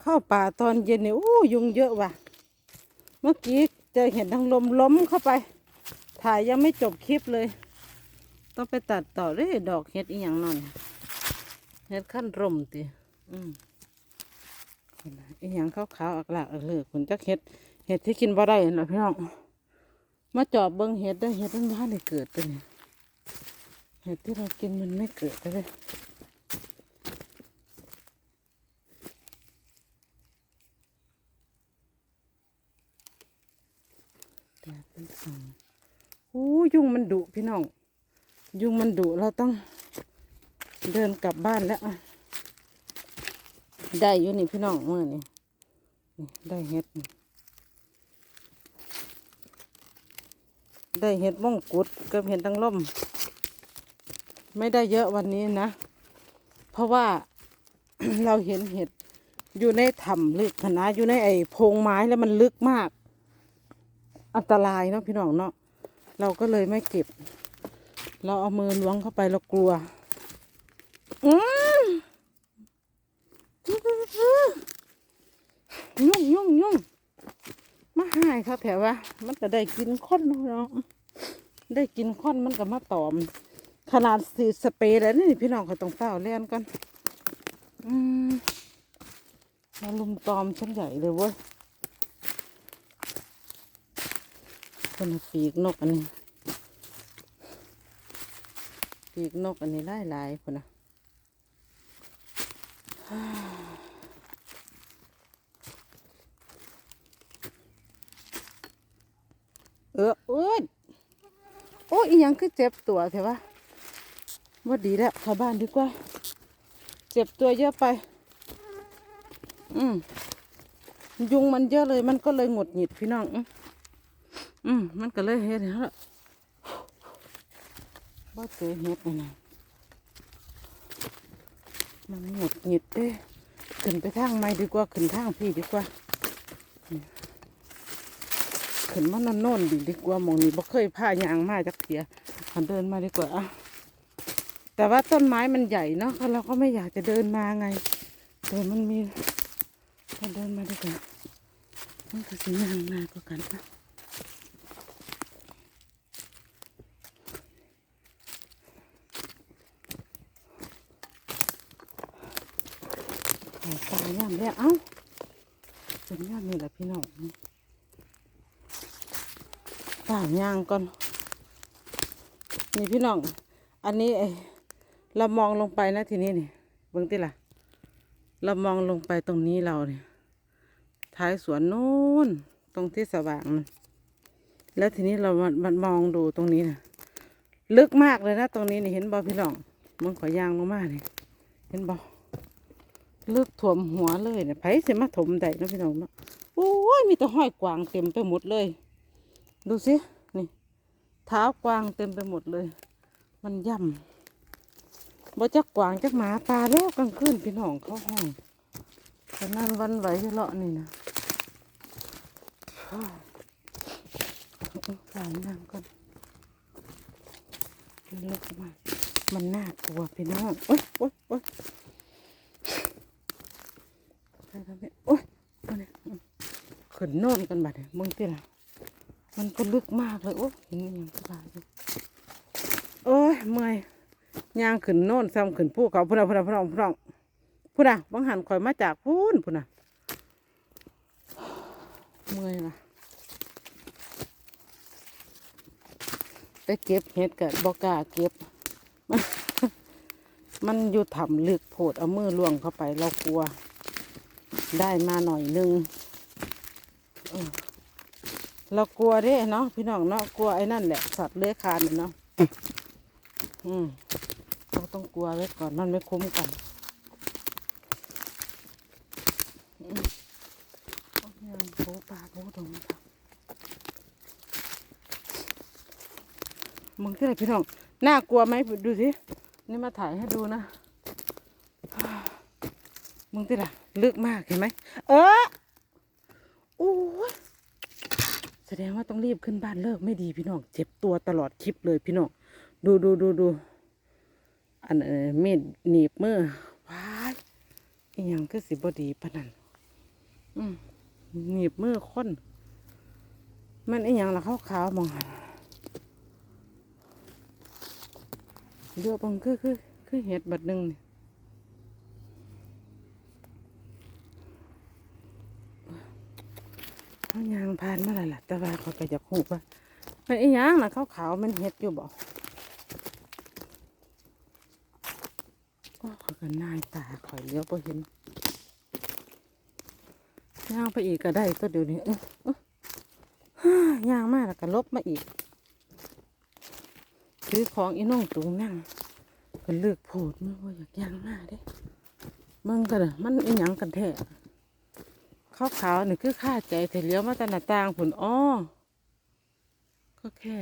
เข้าป่าตอนเย็นเนี่ยอู้ยุงเยอะว่ะ เมื่อกี้เจอเห็นทางลมล้มเข้าไป ถ่ายยังไม่จบคลิปเลย ต้องไปตัดต่อเด้ยดอกเห็ดอีหยังนั่นเห็ดขั้นร่มติอืมอีหยังขาวๆอักหลักเลือกคุณจักเห็ดเห็ดที่กินบ่ได้นะพี่น้องมาจอบเบิ้งเห็ดได้เห็ดมันบ้านได้เกิดตัวนี้เห็ดที่เรากินมันไม่เกิดเลย เป็นสองโอ้ยุงมันดุพี่น้อง ยุงมันดุเราต้องเดินกลับบ้านแล้วได้อยู่นี่พี่น้องเมื่อนี่ได้เห็ด ได้เห็ดม่องกุดกับเห็ดตังล่ม ไม่ได้เยอะวันนี้นะ เพราะว่าเราเห็นเห็ดอยู่ในถ้ำลึกนาดอยู่ในไอ้โพรงไม้แล้วมันลึกมาก อันตรายเนาะพี่น้องเนาะเราก็เลยไม่เก็บ เราเอามือล้วงเข้าไปเรากลัวอืมยุ่งยุ่งยุ่งมาหายเขาแถวว่ามันก็ได้กินค้นเนาะได้กินค้นมันก็มาตอม ขนาดสีสเปรย์แล้วนี่พี่น้องเขาต้องเฝ้าเล่นกันอืมมาลุมตอมชั้นใหญ่เลยเว้ย คนปีกนกอันนี้ ปีกนกอันนี้ลายลายคนนะเออเอ้ยโอ้ยยังคือเจ็บตัวเถอะวะว่าดีแล้วเข้าบ้านดีกว่า เจ็บตัวเยอะไป อืมยุงมันเยอะเลยมันก็เลยหงดหงิดพี่น้อง อืมมันก็เลยเฮ็ดแล้วบ่เจอเฮ็ดนี่นะมันหงุดหงิดเด้ขึ้นไปทางไม้ดีกว่าขึ้นทางพี่ดีกว่าขึ้นมานอนโน่นดีดีกว่ามองนี้บ่เคยพายางมาจักเทียขันเดินมาดีกว่าอะแต่ว่าต้นไม้มันใหญ่เนาะเราก็ไม่อยากจะเดินมาไงแต่มันมีก็เดินมาดีกว่ามันก็สิยางง่ายกว่ากันอะ ขายปลาย่ำแล้วเอ้าเป็นย่ำนี่แหละพี่น้องป่าย่างก่อนนี่พี่น้อง อันนี้เรามองลงไปนะทีนี้นี่เบิ่งติล่ะ เรามองลงไปตรงนี้เราเนี่ยท้ายสวนโน้นตรงที่สว่างนั่นแล้วทีนี้เรามันมันมองดูตรงนี้นะลึกมากเลยนะ ตรงนี้นี่เห็นบ่พี่น้องมึงขอยางลงมาเนี่ยเห็นบ่ ลึกถ่วมหัวเลยเนี่ยไผสิมาถมได้นะพี่น้องเนาะโอ้ยมีแต่ห้อยกวางเต็มไปหมดเลย ดูสินี่เท้ากวางเต็มไปหมดเลย มันย่ำบ่จักกวางจักหมาปลาแล้วกลางคืนพี่น้องเขาห้องขนาดวันไหวเลาะนี่นะสายน้ำก่อนเลิกมามันน่ากลัวพี่น้องโอ๊ยโอ๊ยโอ๊ย ไปทำไมโอ๊ยเอาเนี่ยขึ้นโน่นกันบัดเนี่ยมึงที่ละมันก็ลึกมากเลยโอ้ยเห็นยังสบายอยู่โอ้ยเมื่อยย่างขึ้นโน่นซ้ำขึ้นภูเขาพุ่นน่ะพุ่นน่ะพุ่นน่ะพุ่นน่ะพุ่นน่ะบางหันคอยมาจากพูนพุ่นน่ะเมื่อยละไปเก็บเห็ดกับบอกาเก็บมันมันอยู่ถ้ำลึกโผดเอามือล่วงเข้าไปเรากลัว ได้มาหน่อยนึงเรากลัวเด้เนาะพี่น้องเนาะกลัวไอ้นั่นแหละสัตว์เลื้อยคลานเนาะอืมเราต้องกลัวไว้ก่อนมันไม่คุ้มกันมโอ้ยยังโผล่ปลาโผตรงนี้มึงที่ไหนพี่น้องน่ากลัวไหมดูสินี่มาถ่ายให้ดูนะ มึงติล่ะลึกมากเห็นไหมเออโอ้ยแสดงว่าต้องรีบขึ้นบ้านเลิกไม่ดีพี่น้องเจ็บตัวตลอดคลิปเลยพี่น้องดูดูดูดูอันเมีดหนีบมือว้ายอีหยังก็สิบดีปะนั่นอืมหนีบมือคนมันไอ้หยังละขาวๆมองหันเดือบังคือคือคือเห็ดบัดหนึ่งนี่ยาง ผ่านมาแล้วล่ะ แต่ว่าเขาก็อยากหูว่ามันไอ้หยังละขาวๆมันเห็ดอยู่บ่ก็เขาก็นายตาข่อยเลี้ยวพอเห็นย่างไปอีกก็ได้ตัวเดียวนี้เออย่างมากแล้วก็ลบมาอีกซื้อของอีน้องตุงนั่งก็เลือกโผดมือว่าอยากย่างมากเด้มึงกันมันอีหยังกันแท้ ขาวขาวๆนี่คือค่าใจแต่เลี้ยวมาต่หน้าต่างผุนอ้อก็แค่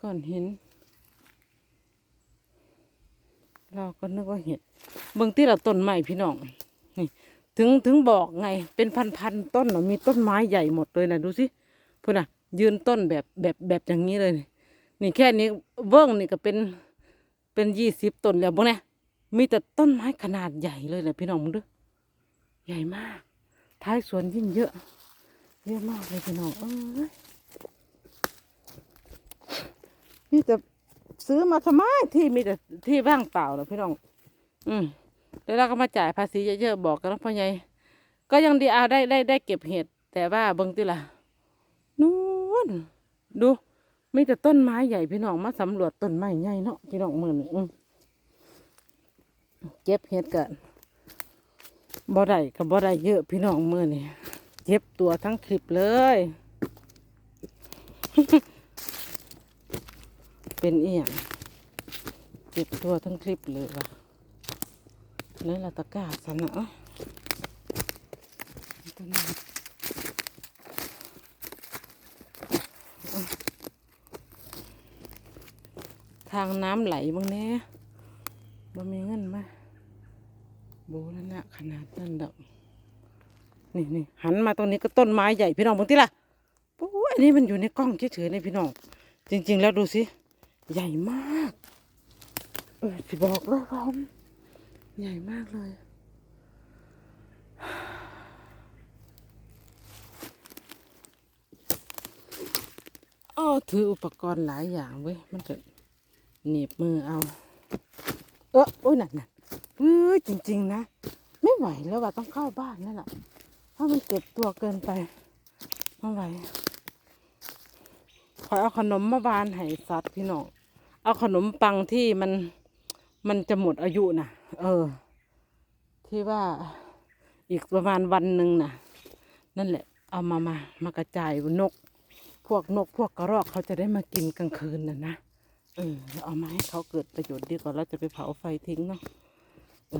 ก้อนหินเราก็นึกว่าเห็ดเบื้องที่เราต้นไม้พี่น้องนี่ถึงถึงบอกไง เป็นพันๆต้นน่ะมีต้นไม้ใหญ่หมดเลยนะดูสิพูดนะยืนต้นแบบแบบแบบอย่างนี้เลย นี่แค่นี้เบิ้งนี่ก็เป็นเป็นยี่สิบต้นแล้วบ้งเนี่ยมีแต่ต้นไม้ขนาดใหญ่เลยนะพี่น้องมึงดู ใหญ่มาก ท้ายสวนยิ่งเยอะ เยอะมากเลยพี่น้องเอ้ยนี่แต่ซื้อมาทำไมที่มีแต่ที่ว่างเปล่านะพี่น้อง อืมแล้วเราก็มาจ่ายภาษีเยอะๆบอกกันแล้วพ่อใหญ่ก็ยังดีเอาได้ได้ได้เก็บเห็ด แต่ว่าเบิ่งติล่ะนู่นดูมีแต่ต้นไม้ใหญ่พี่น้องมาสำรวจต้นไม้ใหญ่เนาะพี่น้องมือนี่อืมเก็บเห็ดกัน บ่ได้กับบ่ได้เยอะพี่น้องมือนี่เจ็บตัวทั้งคลิปเลย เป็นเอียงเจ็บตัวทั้งคลิปเลยว่ะนี่ละตะกร้าสันนะตัวนี้ทางน้ำไหลบ้างแน่บ่มีเงินมาโบแล้วนะขนาดนั้นดอกนี่นี่หันมาตรงนี้ก็ต้นไม้ใหญ่พี่น้องบางทีล่ะโอ้ยอันนี้มันอยู่ในกล้องเฉยๆในพี่น้อง จริง ๆ แล้วดูสิใหญ่มาก เออสิบอกเลยว่ามันใหญ่มากเลย อ้อถืออุปกรณ์หลายอย่างเว้ย มันจะหนีบมือเอา เออโอ้ยหนั่นน่ะ เฮ้ยจริง ๆ นะ ไม่ไหวแล้วว่าต้องเข้าบ้านนั่นแหละเพราะมันเก็บตัวเกินไปไม่ไหวขอเอาขนมมาบานให้สัตว์พี่น้องเอาขนมปังที่มันมันจะหมดอายุน่ะ เออ ที่ว่าอีกประมาณวันหนึ่งน่ะ นั่นแหละ เอามามามากระจายนก พวกนกพวกกระรอกเขาจะได้มากินกลางคืนน่ะนะเออเอามาให้เขาเกิดประโยชน์ดีกว่าเราจะไปเผาไฟทิ้งเนาะ อื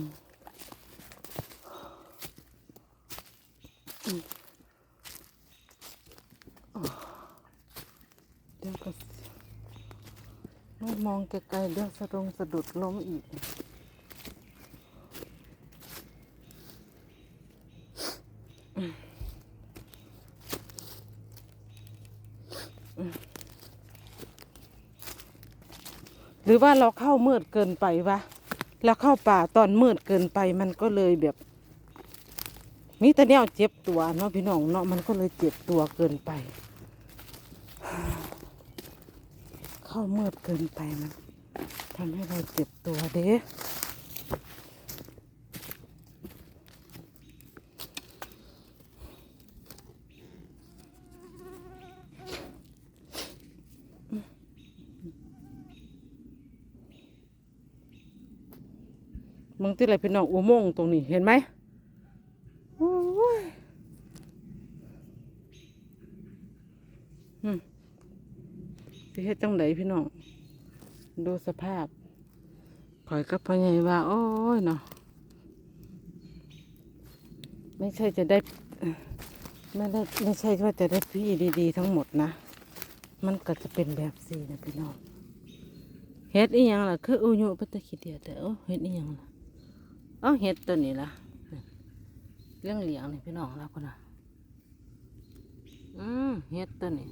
มเดี๋ยวก็ไม่มองไกลๆเดี๋ยวสะดงสะดุดล้มอีก รือว่าเราเข้ามืดเกินไปวะแล้วเข้าป่าตอนมืดเกินไปมันก็เลยแบบมีแต่เนี่ยเจ็บตัวเนาะพี่น้องเนาะมันก็เลยเจ็บตัวเกินไป เข้ามืดเกินไปมันทำให้เราเจ็บตัวเด้ มึงที่ไรพี่น้องอุโมงค์ตรงนี้เห็นไหมโอ้ยอืมสิเฮ็ดจังไดพี่น้องดูสภาพข่อยกับพ่อใหญ่ว่า โอ้ยเนาะไม่ใช่จะได้ไม่ได้ไม่ใช่ว่าจะได้พี่ดี ๆ ทั้งหมดนะ มันก็จะเป็นแบบสี่นะพี่น้องเฮ็ดอีหยังล่ะคืออุยุปตะคิดเดียวแต่โอ้เฮ็ดอีหยังล่ะ เอาเห็ดตัวนี้ล่ะเรื่องเหลียงนี่พี่น้องแล้วคนน่ะ อืมเห็ดตัวนี้